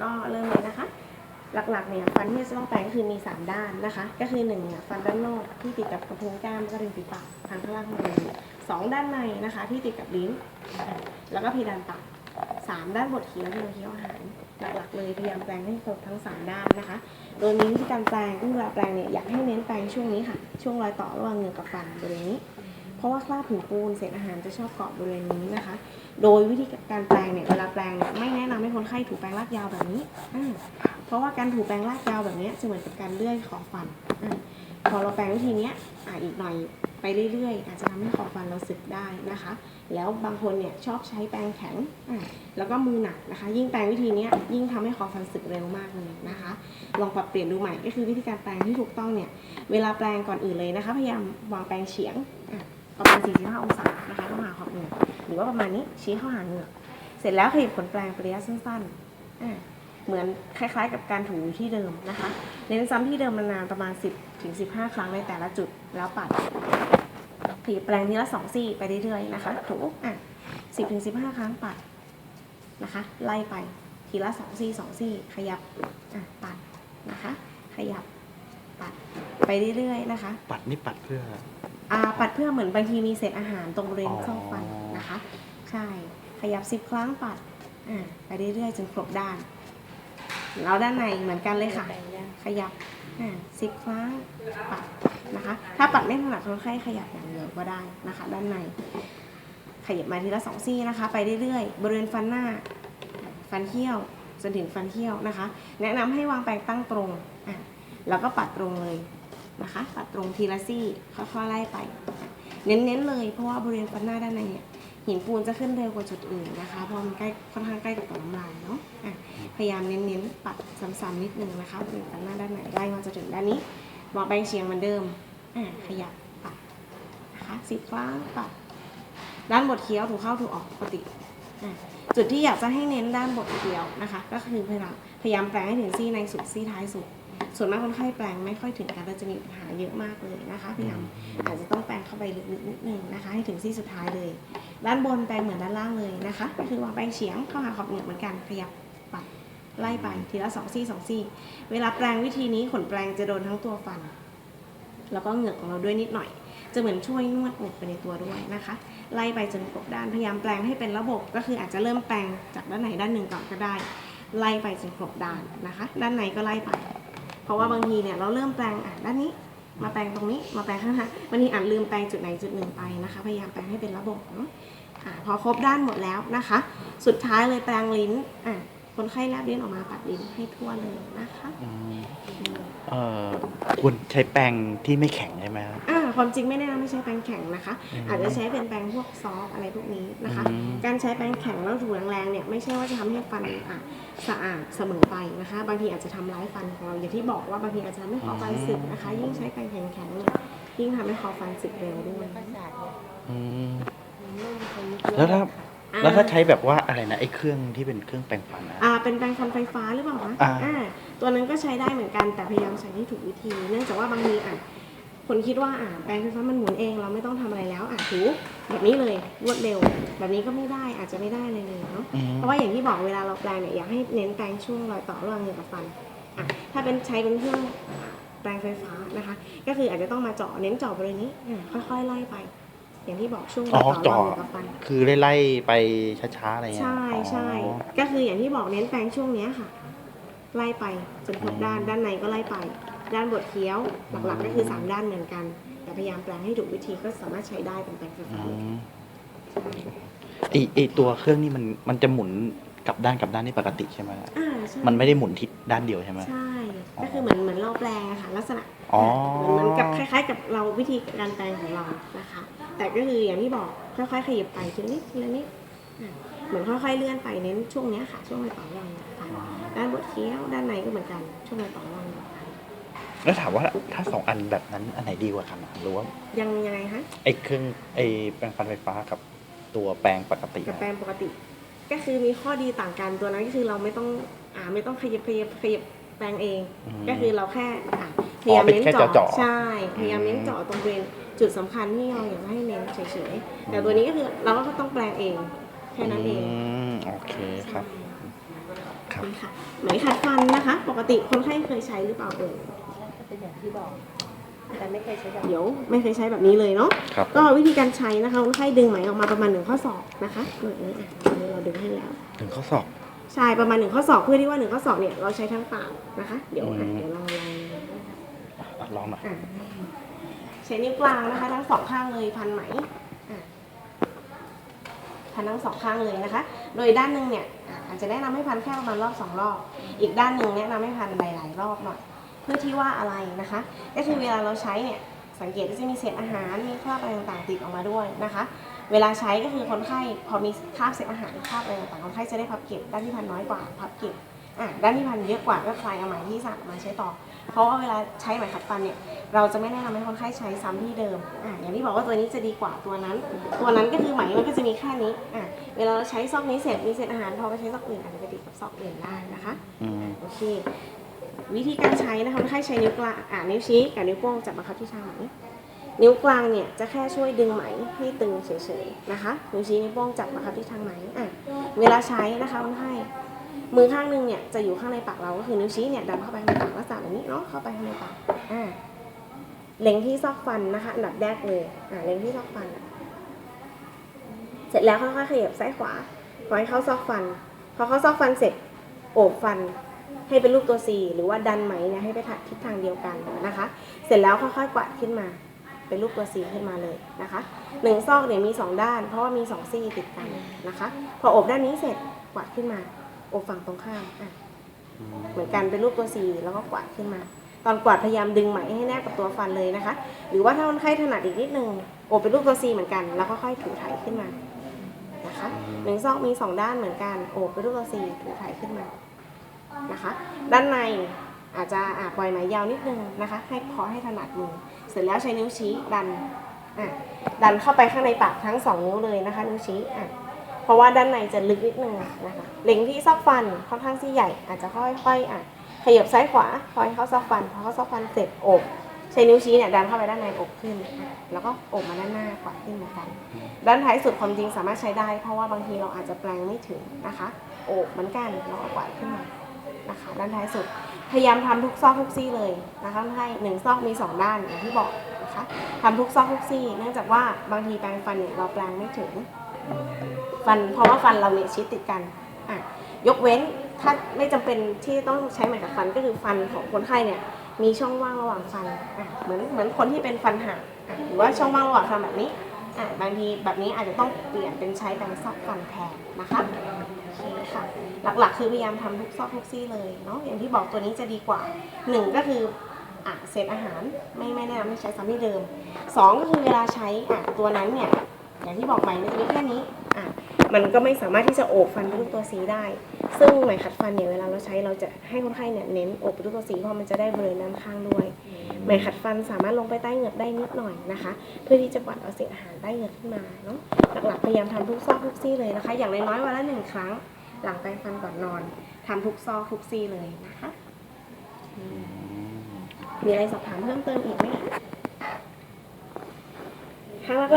ก็เริ่มเลยนะคะ หลักๆเนี่ยฟันที่จะต้องแปลงก็คือมี 3 ด้านนะคะ ก็คือ1เนี่ยฟันด้านนอกที่ติดกับกระพุ้งแก้มแล้วก็ริมฝีปากทางข้างล่างข้างสองด้านในนะคะ ที่ติดกับลิ้น แล้วก็เพดานปากสามด้านบดเคี้ยวที่เราเคี้ยวอาหารหลักๆเลยพยายามแปลงให้ครบทั้งสามด้านนะคะ โดยมีวิธีการแปลงก็คือเวลาแปลงเนี่ยอยากให้เน้นแปลงช่วงนี้ค่ะ ช่วงรอยต่อระหว่างเหงือกกับฟันบริเวณนี้ ราะว่าคราบหินปูนเศษอาหารจะชอบเกาะบริเวณนี้นะคะ โดยวิธีการแปลงเนี่ยเวลาแปลงเนี่ยไม่แนะนำให้คนไข้ถูแปลงลากยาวแบบนี้ เพราะว่าการถูแปลงลากยาวแบบนี้จะเหมือนกับการเลื่อยขอฟันอพอเราแปลงวิธีนี้อ่าอีกหน่อยไปเรื่อยๆ อาจจะทำให้ขอฟันเราสึกได้นะคะ แล้วบางคนเนี่ยชอบใช้แปรงแข็ง แล้วก็มือหนักนะคะ ยิ่งแปรงวิธีนี้ยิ่งทำให้ขอฟันสึกเร็วมากเลยนะคะ ลองปรับเปลี่ยนดูใหม่ก็คือวิธีการแปรงที่ถูกต้องเนี่ย เวลาแปรงก่อนอื่นเลยนะคะ พยายามวางแปรงเฉียง ประมาณ 45 องศานะคะต้องหาขอบเหงือกหรือว่าประมาณนี้ชี้เข้าหาเหงือกเสร็จแล้วขยับขนแปรงไประยะสั้นๆอะเหมือนคล้ายๆ กับการถูอยู่ที่เดิมนะคะเน้นซ้ำที่เดิมนานๆประมาณ 10ถึง15 ครั้งในแต่ละจุดแล้วปัดขยับแปรงทีละสองซี่ไปเรื่อยๆนะคะถูอะ10ถึง15ครั้งปัดนะคะ ไล่ไปทีละสองซี่สองซี่ ขยับอะปัดนะคะ ขยับปัดไปเรื่อยๆนะคะ ปัดนี่ปัดเพื่อ อ่าปัดเพื่อเหมือนบางทีมีเศษอาหารตรงบริเวณอ๋อฟันนะคะ ใช่ ขยับสิบครั้งปัดอ่าไปเรื่อยๆจนครบด้าน แล้วด้านในเหมือนกันเลยค่ะ ขยับอ่าสิบครั้งปัดนะคะ ถ้าปัดไม่ถนัดคนไข้ขยับอย่างเดียวก็ได้นะคะ ด้านใน ขยับมาทีละสองซี่นะคะ ไปเรื่อยๆ บริเวณฟันหน้า ฟันเขี้ยวจนถึงฟันเขี้ยวนะคะ แนะนำให้วางแปรงตั้งตรงอะแล้วก็ปัดตรงเลย นะคะปัดตรงทีละซี่ค่อยๆไล่ไป เน้นๆเลยเพราะว่าบริเวณฟันหน้าด้านในเนี่ยหินปูนจะขึ้นเร็วกว่าจุดอื่นนะคะเพราะมันใกล้ค่อนข้างใกล้กับต่อมน้ำลายเนาะะพยายามเน้นๆปัดซ้ำๆนิดนึงนะคะบริเวณฟันหน้าด้านในไล่มาจนถึงด้านนี้วางแปรงเฉียงเหมือนเดิมขยับปัดนะคะสิบครั้งปัดด้านบดเคี้ยวถูกเข้าถูกออกปกติจุดที่อยากจะให้เน้นด้านบดเคี้ยวนะคะ ก็คือพยายามพยายามแปลงให้ถึงซี่ในสุดซี่ท้ายสุด ส่วนมากคนไข้แปลงไม่ค่อยถึงกันเราจะมีปัญหาเยอะมากเลยนะคะพยายามอาจจะต้องแปลงเข้าไปลึกๆนิดนึงนะคะ ให้ถึงซี่สุดท้ายเลย ด้านบนแปลงเหมือนด้านล่างเลยนะคะก็คือวางแปลงเฉียงเข้าหาขอบเหงือกเหมือนกันขยับปัดไล่ไปทีละสองซี่สองซี่ เวลาแปลงวิธีนี้ขนแปลงจะโดนทั้งตัวฟัน แล้วก็เหงือกของเราด้วยนิดหน่อย จะเหมือนช่วยนวดเหงือกไปในตัวด้วยนะคะ ไล่ไปจนครบด้านพยายามแปลงให้เป็นระบบ ก็คืออาจจะเริ่มแปลงจากด้านไหนด้านหนึ่งก่อนก็ได้ ไล่ไปจนครบด้านนะคะ ด้านในก็ไล่ไป เพราะว่าบางทีเนี่ยเราเริ่มแปลงอะด้านนี้ มาแปลงตรงนี้มาแปลงข้างหน้าบางทีอาจลืมแปลงจุดไหนจุดหนึ่งไปนะคะ พยายามแปลงให้เป็นระบบเนาะอะพอครบด้านหมดแล้วนะคะ สุดท้ายเลยแปลงลิ้นอะ คนไข้แลบลิ้นออกมาปัดลิ้นให้ทั่วเลยนะคะอืมเอ่อควรใช้แปรงที่ไม่แข็งใช่ไหมครับ อ่าความจริงไม่แนะนำให้ใช้แปรงแข็งนะคะ อืมอาจจะใช้เป็นแปรงพวกซอฟต์อะไรพวกนี้นะคะ อืม การใช้แปรงแข็งแล้วถูแรงๆเนี่ยไม่ใช่ว่าจะทำให้ฟันอะสะอาดเสมอไปนะคะ บางทีอาจจะทำร้ายฟันของเราอย่างที่บอกว่าบางทีอาจจะทำให้คอฟันสึกนะคะ ยิ่งใช้แปรงแข็งๆเนี่ยยิ่งทำให้คอฟันสึกเร็วด้วย อืมแล้วถ้าอ่า แล้วถ้าใช้แบบว่าอะไรนะไอ้เครื่องที่เป็นเครื่องแปรงฟันนะ อ่าเป็นแปรงฟันไฟฟ้าหรือเปล่าคะอ่า อ่าตัวนั้นก็ใช้ได้เหมือนกันแต่พยายามใช้ให้ถูกวิธี เนื่องจากว่าบางทีอะคนคิดว่าอ่าแปรงไฟฟ้ามันหมุนเองเราไม่ต้องทำอะไรแล้วอะถูแบบนี้เลยรวดเร็ว แบบนี้ก็ไม่ได้อาจจะไม่ได้เลยเลยเนาะ อืมเพราะว่าอย่างที่บอกเวลาเราแปลงเนี่ยอยากให้เน้นแปลงช่วงรอยต่อระหว่างเหงือกกับฟันอะถ้าเป็นใช้เป็นเครื่องอะแปลงไฟฟ้านะคะ ก็คืออาจจะต้องมาเจาะเน้นเจาะบริเวณนี้อะค่อยๆไล่ไป อย่างที่บอกช่วงรอ๋ออยต่อระหจ่อว่างเหงือกกับฟัน คือไล่ๆไปช้าๆอะไรเงี้ยใช่ใช่อ๋อ ก็คืออย่างที่บอกเน้นแปลงช่วงเนี้ยค่ะ ไล่ไปจนครบด้านอืมด้านในก็ไล่ไป ด้านบดเคี้ยวหลักๆ ก็คือสามด้านเหมือนกัน แต่พยายามแปลงให้ถูกวิธีก็สามารถใช้ได้เป็นแปลงไฟอืฟ้าเลยมไอไอตัวเครื่องนี่มันมันจะหมุนกลับด้านกลับด้านนี่ปกติใช่ไหมอ่าใช่มันไม่ได้หมุนทิศด้านเดียวใช่ไหมใช่ ก็คือเหมือนเหมือนเราแปลงอะค่ะลักษณะอ๋อ เหมือนกับคล้ายๆ กับเราวิธีการแปลงของเรานะคะ แต่ก็คืออย่างที่บอกค่อยๆขยับไปทีละนิดทีละนิดอะเหมือนค่อยๆเลื่อนไปเน้นช่วงเนี้ยค่ะ ช่วงรอยต่อระหว่างฟันด้านบดเคี้ยวด้านในก็เหมือนกันช่วงรอยต่อระหว่างฟันแล้วถามว่าถ้าสองอันแบบนั้นอันไหนดีกว่ากันอะหรือว่ายังยังไงคะ ไอ้เครื่องไอ้แปรงฟันไฟฟ้ากับตัวแปรงปกติกับอะแปลงปกติ ก็คือมีข้อดีต่างกันตัวนั้นก็คือเราไม่ต้องอ่าไม่ต้องขยับขยับขยับ แปลงเองมก็คือเราแค่อะพอ๋ยาอยามเป็นเน้นแค่เจาะเจาะๆใช่พยายามเน้นอืมเจาะตรงบริเวณจุดสำคัญที่เราอยากให้เน้นเฉยๆแต่ตัวนี้ก็คือเราก็ต้องแปลงเองแค่นั้นเองมโอเคครับ ครับ นี่ค่ะไหมขัดฟันนะคะ ปกติคนไข้เคยใช้หรือเปล่าเอ่ยก็เป็นอย่างที่บอก แต่ไม่เคยใช้แบบเดี๋ยวไม่เคยใช้แบบนี้เลยเนาะ ครับก็วิธีการใช้นะคะคนไข้ดึงไหมออกมาประมาณหนึ่งข้อศอกนะคะเหมือนอะอันนี้เราดึงให้แล้ว ถึงข้อศอก ใช่ประมาณหนึ่งข้อศอกเพื่อที่ว่าหนึ่งข้อศอกเนี่ยเราใช้ทั้งปากนะคะ เดี๋ยวอะอืมเดี๋ยวลองลองอะลองหน่อยอะใช้นิ้วกลางนะคะ ทั้งสองข้างเลยพันไหมอะพันทั้งสองข้างเลยนะคะ โดยด้านหนึ่งเนี่ยอะอาจจะแนะนำให้พันแค่ประมาณรอบสองรอบ อีกด้านหนึ่งแนะนำให้พันหลายๆรอบหน่อยเพื่อที่ว่าอะไรนะคะก็คือเวลาเราใช้เนี่ยสังเกตว่าจะมีเศษอาหารมีคราบอะไรต่างๆติดออกมาด้วยนะคะ เวลาใช้ก็คือคนไข้พอมีคราบเศษอาหารคราบอะไรต่างๆคนไข้จะได้พับเก็บด้านที่พันน้อยกว่าพับเก็บอะด้านที่พันเยอะกว่าก็คลายเอาไหมที่สะอาดมาใช้ต่อ เพราะว่าเวลาใช้ไหมขัดฟันเนี่ยเราจะไม่แนะนำให้คนไข้ใช้ซ้ำที่เดิมอะอย่างที่บอกว่าตัวนี้จะดีกว่าตัวนั้น ตัวนั้นก็คือไหมมันก็จะมีแค่นี้อะเวลาเราใช้ซอกนี้เสร็จมีเศษอาหารพอไปใช้ซอกอื่นอาจจะไปติดกับซอกอื่นได้นะคะอืมโอเควิธีการใช้นะคะคนไข้ใช้นิ้วกลางอ่านิ้วชี้กับนิ้วโป้งจับบังคับที่ชาไหม นิ้วกลางเนี่ยจะแค่ช่วยดึงไหมให้ตึงเฉยๆนะคะ นิ้วชี้นิ้วโป้งจับบังคับที่ทางไหมอะเวลาใช้นะคะคนไข้มือข้างหนึงเนี่ยจะอยู่ข้างในปากเราก็คือนิ้วชี้เนี่ยดันเข้าไปในปากลักษณะแบบนี้เนาะเข้าไปข้างในปากอ่าเล็งที่ซอกฟันนะคะอันดับแรกเลยอ่าเล็งที่ซอกฟัน เสร็จแล้วค่อยๆขยับซ้ายขวาปล่อยเข้าซอกฟัน พอเข้าซอกฟันเสร็จโอบฟันให้เป็นรูปตัว C หรือว่าดันไหมเนี่ยให้ไปทิศทางเดียวกันนะคะ เสร็จแล้วค่อยๆกวาดขึ้นมา เป็นรูปตัว C ขึ้นมาเลยนะคะหนึ่งซอกเนี่ยมีสองด้าน เพราะว่ามีสองซี่ติดกันนะคะ พออบด้านนี้เสร็จกวาดขึ้นมา อบฝั่งตรงข้ามอะเหมือนกันเป็นรูปตัว C แล้วก็กวาดขึ้นมา ตอนกวาดพยายามดึงไหมให้แนบกับตัวฟันเลยนะคะ หรือว่าถ้าคนไข้ถนัดอีกนิดนึงอบเป็นรูปตัว C เหมือนกัน แล้วก็ค่อยถูไถขึ้นมานะคะหนึ่งซอกมีสองด้านเหมือนกันอบเป็นรูปตัว C ถูไถขึ้นมานะคะ ด้านในอาจจะอะปล่อยไหมยาวนิดนึงนะคะ ให้พอให้ถนัดมือ เสร็จแล้วใช้นิ้วชี้ดันอะดันเข้าไปข้างในปากทั้งสองนิ้วเลยนะคะ นิ้วชี้อะเพราะว่าด้านในจะลึกนิดนึงนะคะเล็งที่ซอกฟันค่อนข้างที่ใหญ่ อาจจะค่อยๆอะขยับซ้ายขวาคอยเข้าซอกฟันพอเข้าซอกฟันเสร็จอบใช้นิ้วชี้เนี่ยดันเข้าไปด้านในอบขึ้น แล้วก็อบมาด้านหน้ากวาขึ้นเหมือนกัน ด้านท้ายสุดความจริงสามารถใช้ได้ เพราะว่าบางทีเราอาจจะแปลงไม่ถึงนะคะโอบเหมือนกันแล้วก็กวาขึ้นมานะคะ ด้านท้ายสุด พยายามทำทุกซอกทุกซี่เลยนะคะให้หนึ่งซอกมีสองด้านอย่างที่บอกนะคะทำทุกซอกทุกซี่ เนื่องจากว่าบางทีแปรงฟันเนี่ยเราแปลงไม่ถึง ฟันเพราะว่าฟันเราเนี่ยชิดติดกันอะยกเว้นถ้าไม่จำเป็นที่ต้องใช้ไหมกับฟันก็คือฟันของคนไข้เนี่ยมีช่องว่างระหว่างฟันอะเหมือนเหมือนคนที่เป็นฟันหักหรือว่าช่องว่างระหว่างฟันแบบนี้อะบางทีแบบนี้อาจจะต้องเปลี่ยนเป็นใช้แปรงซอกฟันแทนนะคะ โอเคค่ะ หลักๆ คือพยายามทำทุกซอกทุกซี่เลยเนาะอย่างที่บอกตัวนี้จะดีกว่าหนึ่งก็คืออะเศษอาหารไม่ไม่แนะนำให้ใช้ซ้ำที่เดิมสองก็คือเวลาใช้อะตัวนั้นเนี่ยอย่างที่บอกใหม่มันจะมีแค่นี้อะมันก็ไม่สามารถที่จะโอบฟันเป็นรูกตัวซีได้ ซึ่งไหมขัดฟันเนี่ยเวลาเราใช้เราจะให้คนไข้เนี่ยเน้นโอบเป็นรูปตัวซีเพราะมันจะได้บริเวณด้านข้างด้วยไหมขัดฟันสามารถลงไปใต้เหงือกได้นิดหน่อยนะคะ เพื่อที่จะกวาดเอาเศษอาหารใต้เหงือกขึ้นมาเนาะหลักๆพยายามทำทุกซอกทุกซี่เลยนะคะ อย่างน้อยๆวันละหนึ่งครั้ง หลังแปรงฟันก่อนนอนทำทุกซอกทุกซี่เลยนะคะอืมมีอะไรสอบถามเพิ่มเติมอีกไหมคะครั้งแรกๆ